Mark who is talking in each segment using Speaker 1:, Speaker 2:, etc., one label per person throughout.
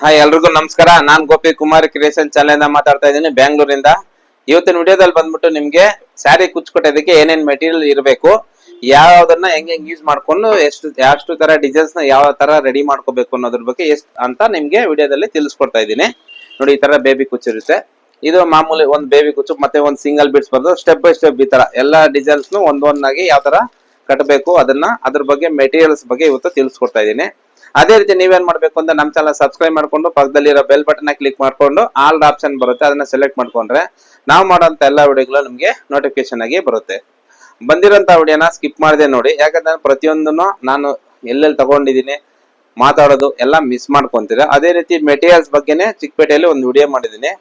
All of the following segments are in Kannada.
Speaker 1: ಹಾಯ್, ಎಲ್ರಿಗೂ ನಮಸ್ಕಾರ. ನಾನ್ ಗೋಪಿ ಕುಮಾರ್ ಕ್ರಿಯೇಷನ್ ಚಾನೆಲ್ ಮಾತಾಡ್ತಾ ಇದ್ದೀನಿ ಬೆಂಗಳೂರಿಂದ ಇವತ್ತಿನ ವಿಡಿಯೋದಲ್ಲಿ ಬಂದ್ಬಿಟ್ಟು ನಿಮ್ಗೆ ಸ್ಯಾರಿ ಕುಚ್ಕೊಟ್ಟೋದಕ್ಕೆ ಏನೇನ್ ಮೆಟೀರಿಯಲ್ ಇರಬೇಕು, ಯಾವ್ದನ್ನ ಹೆಂಗ್ ಹೆಂಗ್ ಯೂಸ್ ಮಾಡ್ಕೊಂಡು, ಎಷ್ಟು ಎಷ್ಟು ತರ ಡಿಸೈನ್ಸ್ನ ಯಾವ ತರ ರೆಡಿ ಮಾಡ್ಕೋಬೇಕು ಅನ್ನೋದ್ರ ಬಗ್ಗೆ ಎಷ್ಟು ಅಂತ ನಿಮ್ಗೆ ವಿಡಿಯೋದಲ್ಲಿ ತಿಳಿಸ್ಕೊಡ್ತಾ ಇದ್ದೀನಿ. ನೋಡಿ, ಈ ತರ ಬೇಬಿ ಕುಚ್ಚು ಇರುತ್ತೆ. ಇದು ಮಾಮೂಲಿ ಒಂದ್ ಬೇಬಿ ಕುಚ್ಚು, ಮತ್ತೆ ಒಂದ್ ಸಿಂಗಲ್ ಬಿಟ್ಸ್ ಬಂದು ಸ್ಟೆಪ್ ಬೈ ಸ್ಟೆಪ್ ಈ ತರ ಎಲ್ಲಾ ಡಿಸೈನ್ಸ್ ಒಂದೊಂದಾಗಿ ಯಾವ ತರ ಕಟ್ಟಬೇಕು ಅದನ್ನ ಅದ್ರ ಬಗ್ಗೆ ಮೆಟೀರಿಯಲ್ಸ್ ಬಗ್ಗೆ ಇವತ್ತು ತಿಳಿಸ್ಕೊಡ್ತಾ ಇದ್ದೀನಿ. ಅದೇ ರೀತಿ ನೀವೇನ್ ಮಾಡ್ಬೇಕು ಅಂತ ನಮ್ ಚಾನಲ್ ಸಬ್ಸ್ಕ್ರೈಬ್ ಮಾಡ್ಕೊಂಡು ಪಕ್ಕದಲ್ಲಿರೋ ಬೆಲ್ ಬಟನ್ ಕ್ಲಿಕ್ ಮಾಡ್ಕೊಂಡು ಆಲ್ ಆಪ್ಷನ್ ಬರುತ್ತೆ, ಅದನ್ನ ಸೆಲೆಕ್ಟ್ ಮಾಡ್ಕೊಂಡ್ರೆ ನಾವು ಮಾಡುವಂತ ಎಲ್ಲಾ ವಿಡಿಯೋಗಳು ನಿಮ್ಗೆ ನೋಟಿಫಿಕೇಶನ್ ಆಗಿ ಬರುತ್ತೆ. ಬಂದಿರೋಂತ ವಿಡಿಯೋನ ಸ್ಕಿಪ್ ಮಾಡಿದೆ ನೋಡಿ, ಯಾಕಂದ್ರೆ ಪ್ರತಿಯೊಂದನ್ನು ನಾನು ಎಲ್ಲೆಲ್ಲಿ ತಗೊಂಡಿದ್ದೀನಿ, ಮಾತಾಡೋದು ಎಲ್ಲ ಮಿಸ್ ಮಾಡ್ಕೊಂತೀರ. ಅದೇ ರೀತಿ ಮೆಟೀರಿಯಲ್ಸ್ ಬಗ್ಗೆನೇ ಚಿಕ್ಕಪೇಟೆಯಲ್ಲಿ ಒಂದು ವಿಡಿಯೋ ಮಾಡಿದ್ದೀನಿ.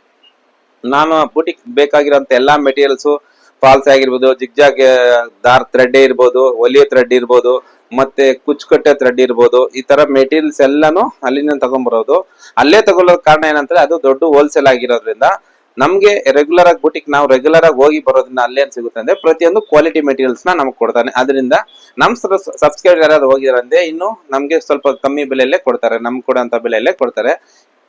Speaker 1: ನಾನು ಬೂಟಿಕ್ ಬೇಕಾಗಿರೋಂತ ಎಲ್ಲಾ ಮೆಟೀರಿಯಲ್ಸ್ ಫಾಲ್ಸ್ ಆಗಿರ್ಬೋದು ಜಿಗ್ಜಾಗ್ ದಾರ್ ಥ್ರೆಡ್ ಇರ್ಬೋದು ಒಲಿಯ ಥ್ರೆಡ್ ಇರ್ಬೋದು ಮತ್ತೆ ಕುಚ್ಚುಕಟ್ಟೆ ಥ್ರೆಡ್ ಇರ್ಬೋದು, ಈ ತರ ಮೆಟೀರಿಯಲ್ಸ್ ಎಲ್ಲಾನು ಅಲ್ಲಿಂದ ತಗೊಂಡ್ಬರೋದು. ಅಲ್ಲೇ ತಗೊಳ್ಳೋದ್ ಕಾರಣ ಏನಂದ್ರೆ, ಅದು ದೊಡ್ಡ ಹೋಲ್ಸೇಲ್ ಆಗಿರೋದ್ರಿಂದ ನಮ್ಗೆ ರೆಗ್ಯುಲರ್ ಆಗಿ ಬುಟಿಕ್ ನಾವು ರೆಗ್ಯುಲರ್ ಆಗಿ ಹೋಗಿ ಬರೋದ್ರಿಂದ ಅಲ್ಲೇ ಸಿಗುತ್ತೆ ಅಂದ್ರೆ, ಪ್ರತಿಯೊಂದು ಕ್ವಾಲಿಟಿ ಮೆಟೀರಿಯಲ್ಸ್ನ ನಮ್ಗೆ ಕೊಡ್ತಾನೆ ಅದರಿಂದ ನಮ್ ಸಬ್ಸ್ಕ್ರೈಬರ್ ಯಾರಾದ್ರು ಹೋಗಿದಾರಂದ್ರೆ ಇನ್ನು ನಮ್ಗೆ ಸ್ವಲ್ಪ ಕಮ್ಮಿ ಬೆಲೆಯಲ್ಲೇ ಕೊಡ್ತಾರೆ, ನಮ್ಗೆ ಕೊಡೋಂತ ಬೆಲೆಯಲ್ಲೇ ಕೊಡ್ತಾರೆ.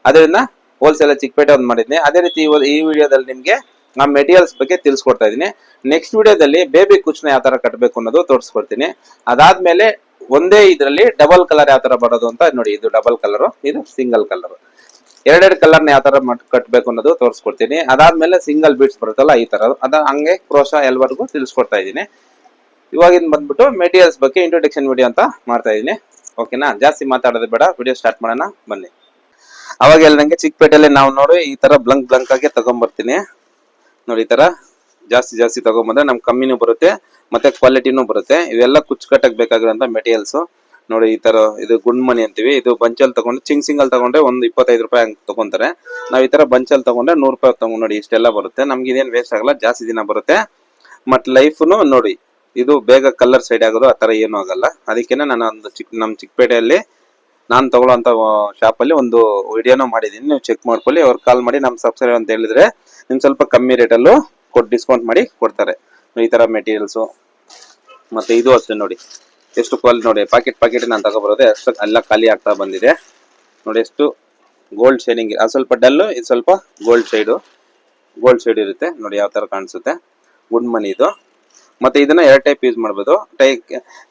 Speaker 1: ಅದರಿಂದ ಹೋಲ್ಸೇಲ್ ಚಿಕ್ಕಪೇಟೆ ಒಂದು ಮಾಡಿದ್ನಿ. ಅದೇ ರೀತಿ ಈ ವಿಡಿಯೋದಲ್ಲಿ ನಿಮ್ಗೆ ಆ ಮೆಟೀರಿಯಲ್ಸ್ ಬಗ್ಗೆ ತಿಳಿಸ್ಕೊಡ್ತಾ ಇದ್ದೀನಿ. ನೆಕ್ಸ್ಟ್ ವಿಡಿಯೋದಲ್ಲಿ ಬೇಬಿ ಕುಚ್ನ ಯಾವ ಥರ ಕಟ್ಟಬೇಕು ಅನ್ನೋದು ತೋರಿಸ್ಕೊಡ್ತೀನಿ. ಅದಾದ್ಮೇಲೆ ಒಂದೇ ಇದರಲ್ಲಿ ಡಬಲ್ ಕಲರ್ ಯಾವ ಥರ ಬರೋದು ಅಂತ ನೋಡಿ, ಇದು ಡಬಲ್ ಕಲರ್ ಇದು ಸಿಂಗಲ್ ಕಲರ್ ಎರಡೆರಡು ಕಲರ್ನ ಯಾವ ಥರ ಮಟ್, ಕಟ್ಬೇಕು ಅನ್ನೋದು ತೋರಿಸ್ಕೊಡ್ತೀನಿ. ಅದಾದ್ಮೇಲೆ ಸಿಂಗಲ್ ಬೀಟ್ಸ್ ಬರುತ್ತಲ್ಲ ಈ ತರ ಅದ ಹಂಗೆ ಕ್ರೋಶ ಎಲ್ಲವರೆಗೂ ತಿಳಿಸ್ಕೊಡ್ತಾ ಇದ್ದೀನಿ. ಇವಾಗಿನ ಬಂದ್ಬಿಟ್ಟು ಮೆಟೀರಿಯಲ್ಸ್ ಬಗ್ಗೆ ಇಂಟ್ರೊಡಕ್ಷನ್ ವಿಡಿಯೋ ಅಂತ ಮಾಡ್ತಾ ಇದ್ದೀನಿ. ಓಕೆನಾ ಜಾಸ್ತಿ ಮಾತಾಡೋದು ಬೇಡ ವಿಡಿಯೋ ಸ್ಟಾರ್ಟ್ ಮಾಡೋಣ, ಬನ್ನಿ. ಅವಾಗ ಹೇಳ್ದಂಗೆ ಚಿಕ್ಕಪೇಟೆಯಲ್ಲಿ ನಾವು ನೋಡಿ ಈ ತರ ಬ್ಲಂಕ್ ಬ್ಲಂಕ್ ಆಗಿ ತಗೊಂಡ್ಬರ್ತೀನಿ ನೋಡಿ, ಈ ತರ ಜಾಸ್ತಿ ಜಾಸ್ತಿ ತಗೊಂಬಂದ್ರೆ ನಮ್ಗೆ ಕಮ್ಮಿನೂ ಬರುತ್ತೆ, ಮತ್ತೆ ಕ್ವಾಲಿಟಿನೂ ಬರುತ್ತೆ. ಇವೆಲ್ಲ ಕುಚ್ಚು ಕಟ್ಟಕ್ ಮೆಟೀರಿಯಲ್ಸ್ ನೋಡಿ, ಈ ತರ ಇದು ಗುಂಡ್ ಮನಿ ಅಂತೀವಿ. ಇದು ಬಂಚಲ್ ತಗೊಂಡು, ಚಿಂಗ್ ಸಿಂಗಲ್ ತಗೊಂಡ್ರೆ ಒಂದು ಇಪ್ಪತ್ತೈದು ರೂಪಾಯಿ ಹಂಗ್ ತಗೊಂತಾರೆ. ನಾವ್ ಈ ತರ ಬಂಚಲ್ ತಗೊಂಡ್ರೆ ನೂರ್ ರೂಪಾಯಿ ತಗೊಂಡ್ ನೋಡಿ, ಇಷ್ಟೆಲ್ಲ ಬರುತ್ತೆ. ನಮ್ಗೆ ಇದೇನ್ ವೇಸ್ಟ್ ಆಗಲ್ಲ, ಜಾಸ್ತಿ ದಿನ ಬರುತ್ತೆ. ಮತ್ ಲೈಫ್ನು ನೋಡಿ, ಇದು ಬೇಗ ಕಲರ್ ಸೈಡ್ ಆಗೋದು, ಆ ತರ ಏನೂ ಆಗಲ್ಲ. ಅದಕ್ಕೇನೆ ನಾನು ಒಂದು ಚಿಕ್ಕ ನಮ್ ಚಿಕ್ಕಪೇಟೆಯಲ್ಲಿ ನಾನು ಶಾಪ್ ಶಾಪಲ್ಲಿ ಒಂದು ವಿಡಿಯೋನ ಮಾಡಿದ್ದೀನಿ. ನೀವು ಚೆಕ್ ಮಾಡ್ಕೊಳ್ಳಿ. ಅವ್ರು ಕಾಲ್ ಮಾಡಿ ನಮ್ಮ ಸಬ್ಸ್ಕ್ರೈಬ್ ಅಂತ ಹೇಳಿದ್ರೆ ನಿಮ್ ಸ್ವಲ್ಪ ಕಮ್ಮಿ ರೇಟಲ್ಲೂ ಕೊಟ್ಟು ಡಿಸ್ಕೌಂಟ್ ಮಾಡಿ ಕೊಡ್ತಾರೆ. ಈ ಥರ ಮೆಟೀರಿಯಲ್ಸು ಮತ್ತು ಇದು ಅಷ್ಟೇ ನೋಡಿ. ಎಷ್ಟು ಕ್ವಾಲಿಟಿ ನೋಡಿ ಪಾಕೆಟ್ ಪಾಕೆಟ್ ನಾನು ತಗೊಬರೋದೆ ಅಷ್ಟು ಎಲ್ಲ ಖಾಲಿ ಆಗ್ತಾ ಬಂದಿದೆ. ನೋಡಿ ಎಷ್ಟು ಗೋಲ್ಡ್ ಶೈನಿಂಗ್ ಅದು ಸ್ವಲ್ಪ ಡಲ್ಲು ಇದು ಸ್ವಲ್ಪ ಗೋಲ್ಡ್ ಶೈಡು ಗೋಲ್ಡ್ ಶೈಡ್ ಇರುತ್ತೆ, ನೋಡಿ ಯಾವ ಥರ ಕಾಣಿಸುತ್ತೆ. ಗುಡ್ ಮನಿ ಇದು. ಮತ್ತು ಇದನ್ನು ಎರಡು ಟೈಪ್ ಯೂಸ್ ಮಾಡ್ಬೋದು. ಟೈ,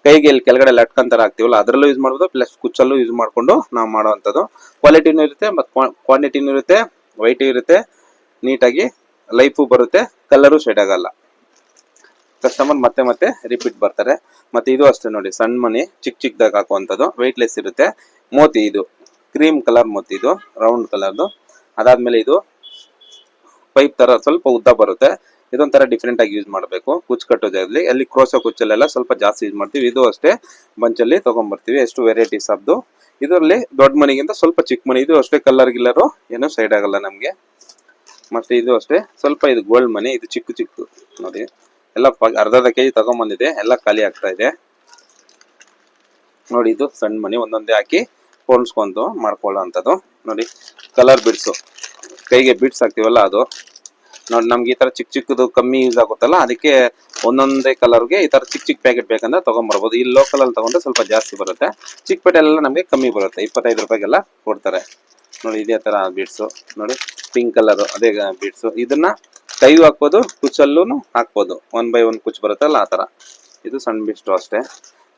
Speaker 1: ಕೈಗೆ ಇಲ್ಲಿ ಕೆಳಗಡೆ ಲಟ್ಕನ್ ಥರ ಹಾಕ್ತಿವಲ್ಲ, ಅದರಲ್ಲೂ ಯೂಸ್ ಮಾಡ್ಬೋದು ಪ್ಲಸ್ ಕುಚ್ಚಲ್ಲೂ ಯೂಸ್ ಮಾಡಿಕೊಂಡು ನಾವು ಮಾಡುವಂಥದ್ದು ಕ್ವಾಲಿಟಿನೂ ಇರುತ್ತೆ, ಮತ್ತು ಕ್ವಾಂಟಿಟಿನೂ ಇರುತ್ತೆ ವೈಟು ಇರುತ್ತೆ. ನೀಟಾಗಿ ಲೈಫು ಬರುತ್ತೆ, ಕಲರು ಶೇಡ್ ಆಗಲ್ಲ. ಕಸ್ಟಮರ್ ಮತ್ತೆ ಮತ್ತೆ ರಿಪೀಟ್ ಬರ್ತಾರೆ. ಮತ್ತೆ ಇದು ಅಷ್ಟೇ ನೋಡಿ, ಸಣ್ಣ ಮನಿ ಚಿಕ್ಕ ಚಿಕ್ಕದಾಗ ಹಾಕುವಂಥದ್ದು. ವೆಯ್ಟ್ಲೆಸ್ ಇರುತ್ತೆ. ಮೋತಿ ಇದು ಕ್ರೀಮ್ ಕಲರ್ ಮೋತಿ ಇದು ರೌಂಡ್ ಕಲರ್ದು ಅದಾದ್ಮೇಲೆ ಇದು ಪೈಪ್ ತರ ಸ್ವಲ್ಪ ಉದ್ದ ಬರುತ್ತೆ. ಇದೊಂಥರ ಡಿಫ್ರೆಂಟ್ ಆಗಿ ಯೂಸ್ ಮಾಡಬೇಕು. ಕುಚ್ಚು ಕಟ್ಟೋ ಜಾಗದಲ್ಲಿ ಅಲ್ಲಿ ಕ್ರೋಸೋ ಕುಚ್ಚಲ್ಲೆಲ್ಲ ಸ್ವಲ್ಪ ಜಾಸ್ತಿ ಯೂಸ್ ಮಾಡ್ತೀವಿ. ಇದು ಅಷ್ಟೇ. ಬಂಚಲ್ಲಿ ತೊಗೊಂಡ್ಬರ್ತೀವಿ ಎಷ್ಟು ವೆರೈಟೀಸ್ ಅದು ಇದರಲ್ಲಿ ದೊಡ್ಡ ಮನೆಗಿಂತ ಸ್ವಲ್ಪ ಚಿಕ್ಕ ಮನೆ. ಇದು ಅಷ್ಟೇ ಕಲರ್ ಗಿಲ್ಲರು ಏನೂ ಸೈಡ್ ಆಗಲ್ಲ ನಮಗೆ. ಮತ್ತೆ ಇದು ಅಷ್ಟೇ. ಸ್ವಲ್ಪ ಇದು ಗೋಲ್ಡ್ ಮನಿ ಇದು ಚಿಕ್ಕ ಚಿಕ್ಕದು ನೋಡಿ. ಎಲ್ಲ ಅರ್ಧ ಅರ್ಧ ಕೆಜಿ ತಗೊಂಬಂದಿದೆ. ಎಲ್ಲ ಖಾಲಿ ಆಗ್ತಾ ಇದೆ. ನೋಡಿ, ಇದು ಸಣ್ಣ ಮನಿ ಒಂದೊಂದೇ ಹಾಕಿ ಪೋಣಿಸ್ಕೊಂಡು ಮಾಡ್ಕೊಳ್ಳೋ ನೋಡಿ ಕಲರ್ ಬಿಡ್ಸು ಕೈಗೆ ಬಿಡ್ಸ್ ಹಾಕ್ತಿವಲ್ಲ ಅದು. ನೋಡಿ, ನಮ್ಗೆ ಈ ತರ ಚಿಕ್ಕ ಚಿಕ್ಕದು ಕಮ್ಮಿ ಯೂಸ್ ಆಗುತ್ತಲ್ಲ, ಅದಕ್ಕೆ ಒಂದೊಂದೇ ಕಲರ್ಗೆ ಈ ತರ ಚಿಕ್ಕ ಚಿಕ್ಕ ಪ್ಯಾಕೆಟ್ ಬೇಕಂದ್ರೆ ತಗೊಂಡ್ಬರ್ಬೋದು ಈ ಲೋಕಲ್ ಅಲ್ಲಿ ತಗೊಂಡ್ರೆ ಸ್ವಲ್ಪ ಜಾಸ್ತಿ ಬರುತ್ತೆ. ಚಿಕ್ಕ ಪೇಟೆಲ್ಲ ನಮಗೆ ಕಮ್ಮಿ ಬರುತ್ತೆ. ಇಪ್ಪತ್ತೈದು ರೂಪಾಯಿಗೆಲ್ಲ ಕೊಡ್ತಾರೆ. ನೋಡಿ, ಇದೇ ತರ ಬೀಡ್ಸು ನೋಡಿ ಪಿಂಕ್ ಕಲರ್, ಅದೇ ಬೀಡ್ಸ್ ಇದನ್ನ ಕೈಗೂ ಹಾಕ್ಬೋದು ಕುಚ್ಚಲ್ಲೂ ಹಾಕ್ಬೋದು. ಒನ್ ಬೈ ಒನ್ ಕುಚ್ ಬರುತ್ತಲ್ಲ ಆ ತರ ಇದು ಸಣ್ಣ ಬೀಡ್ಸು ಅಷ್ಟೇ.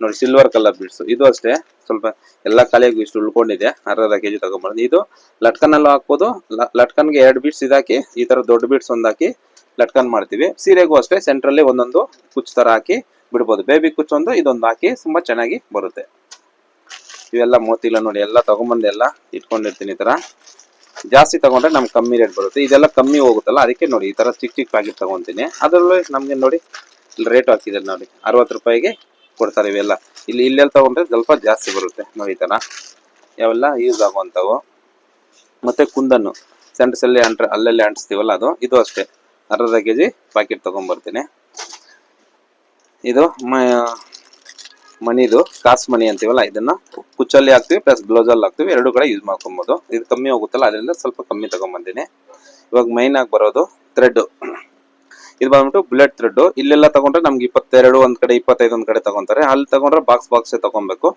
Speaker 1: ನೋಡಿ ಸಿಲ್ವರ್ ಕಲರ್ ಬೀಡ್ಸು ಇದು ಅಷ್ಟೇ. ಸ್ವಲ್ಪ ಎಲ್ಲ ಕಾಲಿಗೂ ಇಷ್ಟು ಉಳ್ಕೊಂಡಿದೆ. ಅರ್ಧ ಕೆ ಜಿ ತಗೊಂಡ್ಬರೋದು ಇದು ಲಟ್ಕನಲ್ಲೂ ಹಾಕ್ಬೋದು. ಲಟ್ಕನ್ಗೆ ಎರಡು ಬೀಡ್ಸ್ ಇದಾಕಿ, ಈ ತರ ದೊಡ್ಡ ಬೀಡ್ಸ್ ಒಂದ್ ಹಾಕಿ ಲಟ್ಕನ್ ಮಾಡ್ತೀವಿ. ಸೀರೆಗೂ ಅಷ್ಟೇ ಸೆಂಟ್ರಲ್ಲಿ ಒಂದೊಂದು ಕುಚ್ ತರ ಹಾಕಿ ಬಿಡ್ಬೋದು. ಬೇಬಿ ಕುಚ್ ಒಂದು, ಇದೊಂದು ಹಾಕಿ ತುಂಬಾ ಚೆನ್ನಾಗಿ ಬರುತ್ತೆ. ಇವೆಲ್ಲ ಮೋತಿಲ್ಲ ನೋಡಿ, ಎಲ್ಲ ತಗೊಂಬಂದು ಎಲ್ಲ ಇಟ್ಕೊಂಡಿರ್ತೀನಿ ಈ ತರ ಜಾಸ್ತಿ ತಗೊಂಡ್ರೆ ನಮ್ಗೆ ಕಮ್ಮಿ ರೇಟ್ ಬರುತ್ತೆ. ಇದೆಲ್ಲ ಕಮ್ಮಿ ಹೋಗುತ್ತಲ್ಲ, ಅದಕ್ಕೆ ನೋಡಿ ಈ ತರ ಚಿಕ್ಕ ಚಿಕ್ಕ ಪ್ಯಾಕೆಟ್ ತಗೊಂತೀನಿ. ಅದರಲ್ಲೂ ನಮ್ಗೆ ನೋಡಿ ರೇಟ್ ಹಾಕಿದ್ದಾರೆ ನೋಡಿ. ಅರವತ್ತು ರೂಪಾಯಿಗೆ ಕೊಡ್ತಾರೆ ಇವೆಲ್ಲ. ಇಲ್ಲಿ ಇಲ್ಲೆಲ್ಲ ತಗೊಂಡ್ರೆ ಸ್ವಲ್ಪ ಜಾಸ್ತಿ ಬರುತ್ತೆ ನೋಡಿ ಈ ತರ. ಯಾವೆಲ್ಲ ಯೂಸ್ ಆಗುವಂಥವು. ಮತ್ತೆ ಕುಂದನ್ನು. ಸೆಂಟ್ರಸಲ್ಲಿ ಅಂಟ್ರೆ, ಅಲ್ಲಲ್ಲಿ ಅಂಟಿಸ್ತೀವಲ್ಲ ಅದು? ಇದು ಅಷ್ಟೇ. ಅರ್ಧ ಕೆ ಜಿ ಪ್ಯಾಕೆಟ್ ತಗೊಂಡ್ಬರ್ತೀನಿ. ಇದು ಮ- ಮನಿದು ಕಾಸ್ ಮನಿ ಅಂತೀವಲ್ಲ, ಇದನ್ನ ಕುಚ್ಚಲ್ಲಿ ಹಾಕ್ತಿವಿ ಪ್ಲಸ್ ಬ್ಲೌಸಲ್ಲಿ ಹಾಕ್ತಿವಿ, ಎರಡು ಕಡೆ ಯೂಸ್ ಮಾಡ್ಕೊಬೋದು. ಇದು ಕಮ್ಮಿ ಹೋಗುತ್ತಲ್ಲ, ಅದರಿಂದ ಸ್ವಲ್ಪ ಕಮ್ಮಿ ತಗೊಂಬಂದಿನಿ. ಇವಾಗ ಮೈನ್ ಆಗಿ ಬರೋದು ಥ್ರೆಡ್ ಇದು ಬಂದ್ಬಿಟ್ಟು ಬುಲೆಟ್ ಥ್ರೆಡ್ ಇಲ್ಲೆಲ್ಲ ತಗೊಂಡ್ರೆ ನಮ್ಗೆ ಇಪ್ಪತ್ತೆರಡು, ಒಂದ್ ಕಡೆ ಇಪ್ಪತ್ತೈದು, ಒಂದ್ ಕಡೆ ತಗೊಂತಾರೆ. ಅಲ್ಲಿ ತಗೊಂಡ್ರೆ ಬಾಕ್ಸ್ ಬಾಕ್ಸ್ ತಗೊಬೇಕು.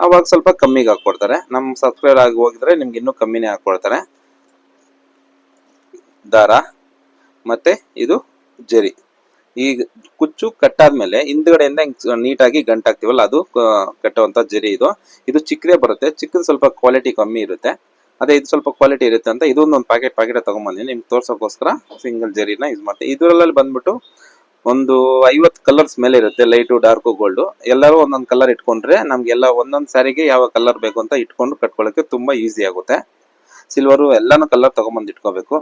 Speaker 1: ಅವಾಗ ಸ್ವಲ್ಪ ಕಮ್ಮಿಗೆ ಹಾಕೊಡ್ತಾರೆ. ನಮ್ಮ ಸಬ್ಸ್ಕ್ರೈಬರ್ ಆಗಿ ಹೋಗಿದ್ರೆ ನಿಮ್ಗೆ ಇನ್ನೂ ಕಮ್ಮಿನೇ ಹಾಕ್ಕೊಡ್ತಾರೆ ದಾರ. ಮತ್ತೆ ಇದು ಜರಿ. ಈಗ ಕುಚ್ಚು ಕಟ್ಟಾದ್ಮೇಲೆ ಹಿಂದ್ಗಡೆಯಿಂದ ನೀಟಾಗಿ ಗಂಟಾಗ್ತೀವಲ್ಲ ಅದು ಕಟ್ಟುವಂತ ಜರಿ ಇದು. ಇದು ಚಿಕ್ಕದೇ ಬರುತ್ತೆ. ಚಿಕ್ಕದು ಸ್ವಲ್ಪ ಕ್ವಾಲಿಟಿ ಕಮ್ಮಿ ಇರುತ್ತೆ. ಅದೇ ಇದು ಸ್ವಲ್ಪ ಕ್ವಾಲಿಟಿ ಇರುತ್ತೆ ಅಂತ ಇದೊಂದು ಪ್ಯಾಕೆಟ್ ಪ್ಯಾಕೆಟ್ ತಗೊಂಬಂದಿನಿ ನಿಮ್ಗೆ ತೋರ್ಸೋಕ್ಕೋಸ್ಕರ ಸಿಂಗಲ್ ಜರಿನ ಯೂಸ್ ಮಾಡ್ತೀನಿ. ಇದರಲ್ಲಿ ಬಂದ್ಬಿಟ್ಟು ಒಂದು ಐವತ್ತು ಕಲರ್ಸ್ ಮೇಲೆ ಇರುತ್ತೆ. ಲೈಟು ಡಾರ್ಕು ಗೋಲ್ಡು ಎಲ್ಲರೂ ಒಂದೊಂದು ಕಲರ್ ಇಟ್ಕೊಂಡ್ರೆ ನಮ್ಗೆಲ್ಲ ಒಂದೊಂದು ಸ್ಯಾರಿಗೆ ಯಾವ ಕಲರ್ ಬೇಕು ಅಂತ ಇಟ್ಕೊಂಡು ಕಟ್ಕೊಳ್ಳೋಕ್ಕೆ ತುಂಬಾ ಈಸಿ ಆಗುತ್ತೆ. ಸಿಲ್ವರು ಎಲ್ಲಾನು ಕಲರ್ ತೊಗೊಂಬಂದು ಇಟ್ಕೋಬೇಕು.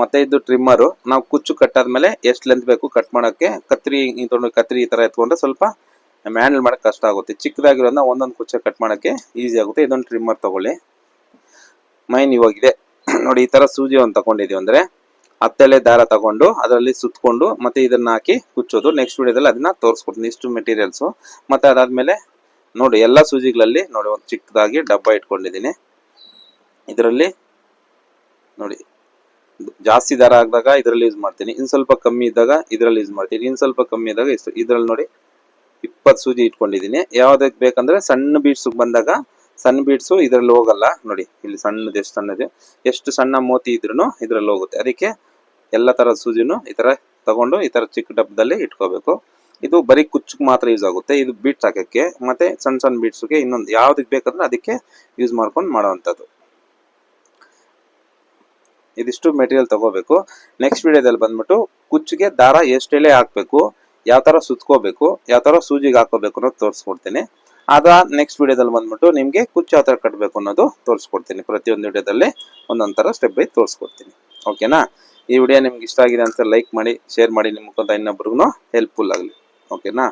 Speaker 1: ಮತ್ತೆ ಇದು ಟ್ರಿಮ್ಮರು ನಾವು ಕುಚ್ಚು ಕಟ್ಟಾದ್ಮೇಲೆ ಎಷ್ಟು ಲೆಂತ್ ಬೇಕು ಕಟ್ ಮಾಡೋಕ್ಕೆ, ಕತ್ರಿ ತೊಗೊಂಡು ಕತ್ರಿ ಈ ಥರ ಎತ್ಕೊಂಡ್ರೆ ಸ್ವಲ್ಪ ಮ್ಯಾಂಡಲ್ ಮಾಡಕ್ ಕಷ್ಟ ಆಗುತ್ತೆ. ಚಿಕ್ಕದಾಗಿರೋದನ್ನ ಒಂದೊಂದು ಕುಚ್ಚ ಕಟ್ ಮಾಡೋಕ್ಕೆ ಈಸಿ ಆಗುತ್ತೆ. ಇದೊಂದು ಟ್ರಿಮ್ಮರ್ ತಗೊಳ್ಳಿ. ಮೈನ್ ಇವಾಗಿದೆ. ನೋಡಿ, ಈ ತರ ಸೂಜಿ ಒಂದು ತೊಗೊಂಡಿದ್ದೀವಿ ಅಂದರೆ ಹತ್ತೆಲೆ ದಾರ ತಗೊಂಡು ಅದರಲ್ಲಿ ಸುತ್ತಕೊಂಡು ಮತ್ತೆ ಇದನ್ನ ಹಾಕಿ ಕುಚ್ಚೋದು. ನೆಕ್ಸ್ಟ್ ವಿಡಿಯೋದಲ್ಲಿ ಅದನ್ನ ತೋರಿಸ್ಕೊಡ್ತೀನಿ. ಇಷ್ಟು ಮೆಟೀರಿಯಲ್ಸ್ ಮತ್ತೆ ಅದಾದ್ಮೇಲೆ ನೋಡಿ, ಎಲ್ಲ ಸೂಜಿಗಳಲ್ಲಿ ನೋಡಿ, ಒಂದು ಚಿಕ್ಕದಾಗಿ ಡಬ್ಬ ಇಟ್ಕೊಂಡಿದ್ದೀನಿ. ಇದರಲ್ಲಿ ನೋಡಿ ಜಾಸ್ತಿ ದರ ಆದಾಗ ಇದರಲ್ಲಿ ಯೂಸ್ ಮಾಡ್ತೀನಿ. ಇನ್ ಸ್ವಲ್ಪ ಕಮ್ಮಿ ಇದ್ದಾಗ ಇದರಲ್ಲಿ ಯೂಸ್ ಮಾಡ್ತೀನಿ. ಇನ್ ಸ್ವಲ್ಪ ಕಮ್ಮಿ ಇದ್ದಾಗ ಇಷ್ಟು. ಇದರಲ್ಲಿ ನೋಡಿ ಇಪ್ಪತ್ತು ಸೂಜಿ ಇಟ್ಕೊಂಡಿದ್ದೀನಿ. ಯಾವ್ದಕ್ಕೆ ಬೇಕಂದ್ರೆ ಸಣ್ಣ ಬೀಟ್ಸಿಗೆ ಬಂದಾಗ ಸಣ್ಣ ಬೀಟ್ಸು ಇದರಲ್ಲಿ ಹೋಗಲ್ಲ. ನೋಡಿ, ಇಲ್ಲಿ ಸಣ್ಣದು ಎಷ್ಟು ಸಣ್ಣದು ಎಷ್ಟು ಸಣ್ಣ ಮೋತಿ ಇದ್ರೂ ಇದರಲ್ಲಿ ಹೋಗುತ್ತೆ. ಅದಕ್ಕೆ ಎಲ್ಲ ಥರದ ಸೂಜಿನು ಈ ಥರ ತಗೊಂಡು ಈ ಥರ ಚಿಕ್ಕ ಡಬ್ಬದಲ್ಲಿ ಇಟ್ಕೋಬೇಕು. ಇದು ಬರೀ ಕುಚ್ಚಕ್ಕೆ ಮಾತ್ರ ಯೂಸ್ ಆಗುತ್ತೆ. ಇದು ಬೀಟ್ಸ್ ಹಾಕಕ್ಕೆ. ಮತ್ತೆ ಸಣ್ಣ ಸಣ್ಣ ಬೀಟ್ಸ್ಗೆ ಇನ್ನೊಂದು ಯಾವುದಕ್ಕೆ ಬೇಕಂದ್ರೆ ಅದಕ್ಕೆ ಯೂಸ್ ಮಾಡ್ಕೊಂಡು ಮಾಡೋವಂಥದ್ದು. ಇದಿಷ್ಟು ಮೆಟೀರಿಯಲ್ ತಗೋಬೇಕು. ನೆಕ್ಸ್ಟ್ ವಿಡಿಯೋದಲ್ಲಿ ಬಂದ್ಬಿಟ್ಟು ಕುಚ್ಚಿಗೆ ದಾರ ಎಷ್ಟೆಲೆ ಹಾಕಬೇಕು, ಯಾವ ಥರ ಸುತ್ಕೋಬೇಕು, ಯಾವ ಥರ ಸೂಜಿಗೆ ಹಾಕೋಬೇಕು ಅನ್ನೋದು ತೋರಿಸ್ಕೊಡ್ತೀನಿ. ಅದ ನೆಕ್ಸ್ಟ್ ವಿಡಿಯೋದಲ್ಲಿ ಬಂದ್ಬಿಟ್ಟು ನಿಮಗೆ ಕುಚ್ಚು ಯಾವ ಥರ ಕಟ್ಟಬೇಕು ಅನ್ನೋದು ತೋರಿಸ್ಕೊಡ್ತೀನಿ. ಪ್ರತಿಯೊಂದು ವಿಡಿಯೋದಲ್ಲಿ ಒಂದೊಂದು ಥರ ಸ್ಟೆಪ್ ಬೈ ತೋರಿಸ್ಕೊಡ್ತೀನಿ ಓಕೆನಾ ಈ ವಿಡಿಯೋ ನಿಮ್ಗೆ ಇಷ್ಟ ಆಗಿದೆ ಅಂತ ಲೈಕ್ ಮಾಡಿ ಶೇರ್ ಮಾಡಿ, ನಿಮ್ಮ ಇನ್ನೊಬ್ರಿಗೂ ಹೆಲ್ಪ್ಫುಲ್ ಆಗಲಿ. ಓಕೆನಾ